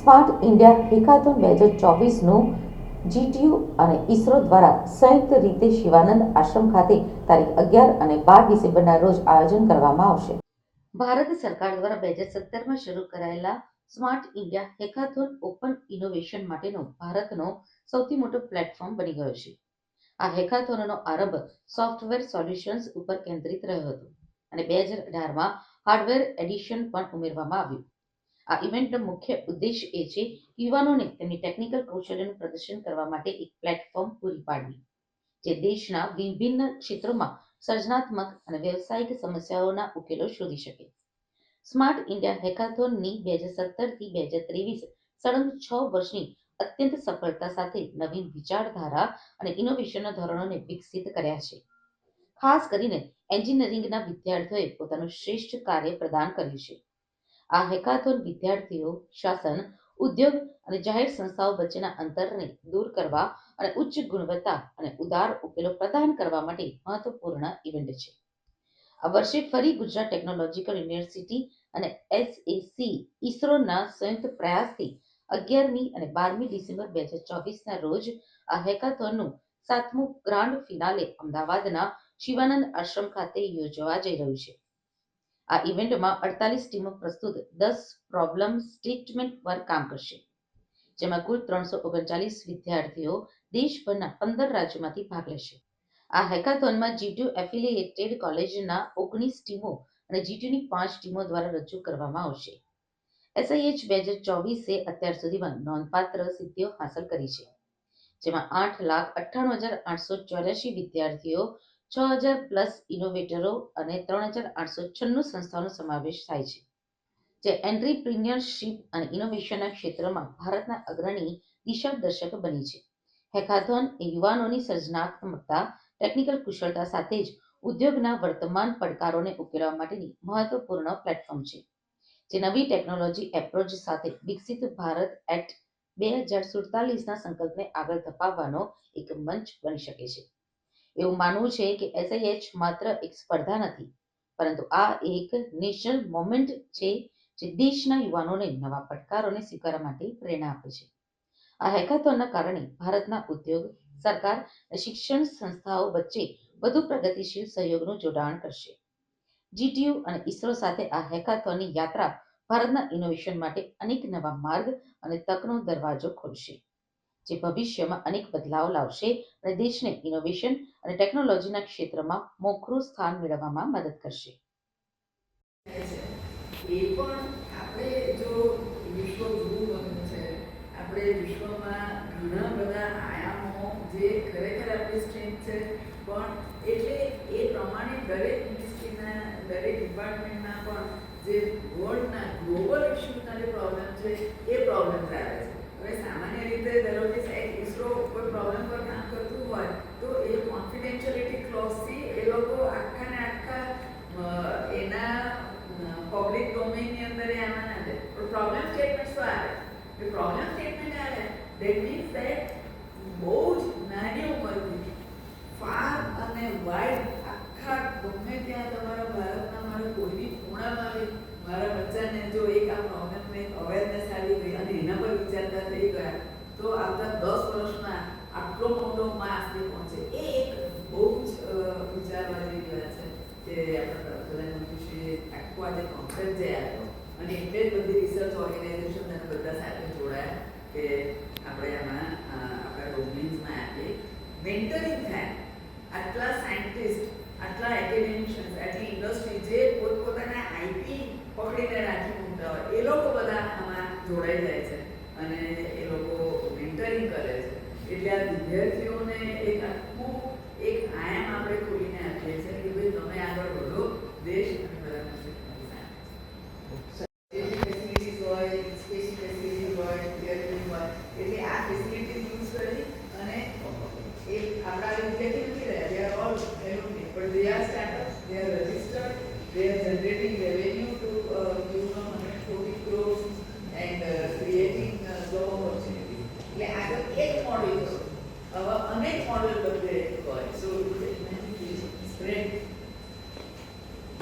Smart India hackathon બે હજાર ચોવીસનું GTU અને ઇસરો દ્વારા સંયુક્ત રીતે શિવાનંદ આશ્રમ ખાતે તારીખ અગિયાર અને બાર ડિસેમ્બરના રોજ આયોજન કરવામાં આવશે. ભારત સરકાર દ્વારા બે હજાર સત્તરમાં શરૂ કરાયેલા smart India hackathon open innovation માટેનો ભારતનો સૌથી મોટો પ્લેટફોર્મ બની ગયો છે. આ હેકાથોનનો આરંભ સોફ્ટવેર સોલ્યુશન્સ ઉપર કેન્દ્રિત રહ્યો હતો અને બે હજાર અઢારમાં હાર્ડવેર એડિશન પણ ઉમેરવામાં આવ્યું. આ ઇવેન્ટનો મુખ્ય ઉદ્દેશ એ છે યુવાનોને તેમની ટેકનિકલ કૌશલ્યનું પ્રદર્શન કરવા માટે એક પ્લેટફોર્મ પૂરી પાડવી, જે દેશના વિભિન્ન ક્ષેત્રોમાં સર્જનાત્મક અને વ્યવસાયિક સમસ્યાઓના ઉકેલો શોધી શકે. સ્માર્ટ ઇન્ડિયા હેકાથોનની બે હજાર સત્તરથી બે હજાર ત્રેવીસ સળંગ છ વર્ષની અત્યંત સફળતા સાથે નવીન વિચારધારા અને ઇનોવેશનના ધોરણોને વિકસિત કર્યા છે. ખાસ કરીને એન્જિનિયરિંગના વિદ્યાર્થીઓએ પોતાનું શ્રેષ્ઠ કાર્ય પ્રદાન કર્યું છે. આ હેકાથોન વિદ્યાર્થીઓ શાસન, ઉદ્યોગ અને જાહેર સંસ્થાઓ વચ્ચેના અંતરને દૂર કરવા અને ઉચ્ચ ગુણવત્તા અને ઉદાર ઉકેલો પ્રદાન કરવા માટે મહત્વપૂર્ણ ઇવેન્ટ છે. આ વર્ષે ફરી ગુજરાત ટેકનોલોજીકલ યુનિવર્સિટી અને એસએસી ઇસરોના સંયુક્ત પ્રયાસથી અગિયારમી અને બારમી ડિસેમ્બર બે હજાર ચોવીસના રોજ આ હેકાથોનનું સાતમું ગ્રાન્ડ ફિનાલે અમદાવાદના શિવાનંદ આશ્રમ ખાતે યોજવા જઈ રહ્યું છે. આ ઇવેન્ટમાં અડતાલીસ ટીમો પ્રસ્તુત, દસ પ્રોબ્લેમ સ્ટેટમેન્ટ પર કામ કરશે. જેમાં કુલ ત્રણસો ઓગણચાલીસ વિદ્યાર્થીઓ દેશભરના પંદર રાજ્યોમાંથી ભાગ લેશે. આ હેકાથોનમાં જીટીયુ એફિલિએટેડ કોલેજના ઓગણીસ ટીમો અને જીટીયુની પાંચ ટીમો દ્વારા રજૂ કરવામાં આવશે. એસઆઈએચ બે હજાર ચોવીસે અત્યાર સુધીમાં નોંધપાત્ર સિદ્ધિઓ હાંસલ કરી છે. જેમાં આઠ લાખ અઠ્ઠાણું હજાર આઠસો ચોર્યાસી વિદ્યાર્થીઓ છ હજાર પ્લસ ઇનોવેટરો અને ત્રણ હજાર આઠસો છન્નું સંસ્થાઓનો સમાવેશ થાય છે. જે એન્ટ્રીપ્રિન્યોરશિપ અને ઇનોવેશનના ક્ષેત્રમાં ભારતના અગ્રણી દિશાદર્શક બની છે. હેકાથોન એ યુવાનોની સર્જનાત્મકતા, ટેકનિકલ કુશળતા સાથે જ ઉદ્યોગના વર્તમાન પડકારોને ઉકેલવા માટેની મહત્વપૂર્ણ પ્લેટફોર્મ છે. જે નવી ટેકનોલોજી એપ્રોચ સાથે વિકસિત ભારત એક્ટ બે હજાર સુડતાલીસના સંકલ્પને આગળ ધપાવવાનો એક મંચ બની શકે છે. એવું માનવું છે કે એસઆઈએચ માત્ર એક સ્પર્ધા નથી, પરંતુ આ એક નેશનલ મોમેન્ટ છે જે દેશના યુવાનોને નવા પડકારોને સ્વીકારવા માટે પ્રેરણા આપે છે. આ હેકાથોનના કારણે ભારતના ઉદ્યોગ, સરકાર શિક્ષણ સંસ્થાઓ વચ્ચે વધુ પ્રગતિશીલ સહયોગનું જોડાણ કરશે. જીટીયુ અને ઇસરો સાથે આ હેકાથોનની યાત્રા ભારતના ઇનોવેશન માટે અનેક નવા માર્ગ અને તકનો દરવાજો ખોલશે. જે ભવિષ્યમાં અનેક બદલાવ લાવશે અને દેશને ઇનોવેશન અને ટેકનોલોજીના ક્ષેત્રમાં મોખરું સ્થાન મેળવવામાં મદદ કરશે. એ પણ આપણે જો વિશ્વ ગમે છે, આપણે વિશ્વમાં ઘણા બધા આયામો જે ખરેખર આપણી સ્ટ્રેન્થ છે, પણ એટલે એ પ્રમાણે દરેક ઇન્ડસ્ટ્રીના દરેક ડિપાર્ટમેન્ટના પણ જે વર્લ્ડના ગ્લોબલ ઇસ્યુના જે પ્રોબ્લેમ છે, એ પ્રોબ્લેમ્સ આવે છે. હવે સામાન્ય રીતે ધારો કે ઇસરો કોઈ પ્રોબ્લેમ પર કામ કરતું હોય, તો એ કોન્ફિડેન્શિયલિટી ક્લોઝથી એ લોકો આખા ને આખા એના પબ્લિક ડોમેનની અંદર એ આવવાના છે પણ પ્રોબ્લેમ સ્ટેટમેન્ટ શું આવે? એ પ્રોબ્લેમ સ્ટેટમેન્ટ આવે. દેટ મીન્સ દેટ બહુ જ નાની ઉંમરથી ફાર અને વાઇડ આખા ગમે ત્યાં તમારા ભારતના મારા કોઈની ખૂણામાં આવી મારા બચ્ચાને જો એક આ પ્રોબ્લેમને એક અવેરનેસ આવી ગઈ અને એના પર વિચારતા થઈ ગયા તો આવતા દસ વર્ષમાં આટલો મોટો માસ જે પહોંચે એ એક બહુ જ અ, વિચારવા જેવી વાત છે કે આપણા પ્રધાનમંત્રીશ્રીએ આખું આજે જે આવ્યો અને એટલે જ બધી રિસર્ચ ઓર્ગેનાઇઝેશન અને બધા સાથે જોડાયા કે આપણે આમાં આપણા ડોમેન્સમાં આપીએ. મેન્ટરિંગ થાય. આટલા સાયન્ટિસ્ટ આટલા એકેડેમિશિયન્સ આટલી ઇન્ડસ્ટ્રી જે પોતપોતાના આઈપી પકડીને રાખી મૂકતા હોય, એ લોકો બધા આમાં જોડાઈ જાય છે. અને એ લોકો મેન્ટરિંગ કરે છે. એટલે આ વિદ્યાર્થીઓને એક models, our innate model of the soul, great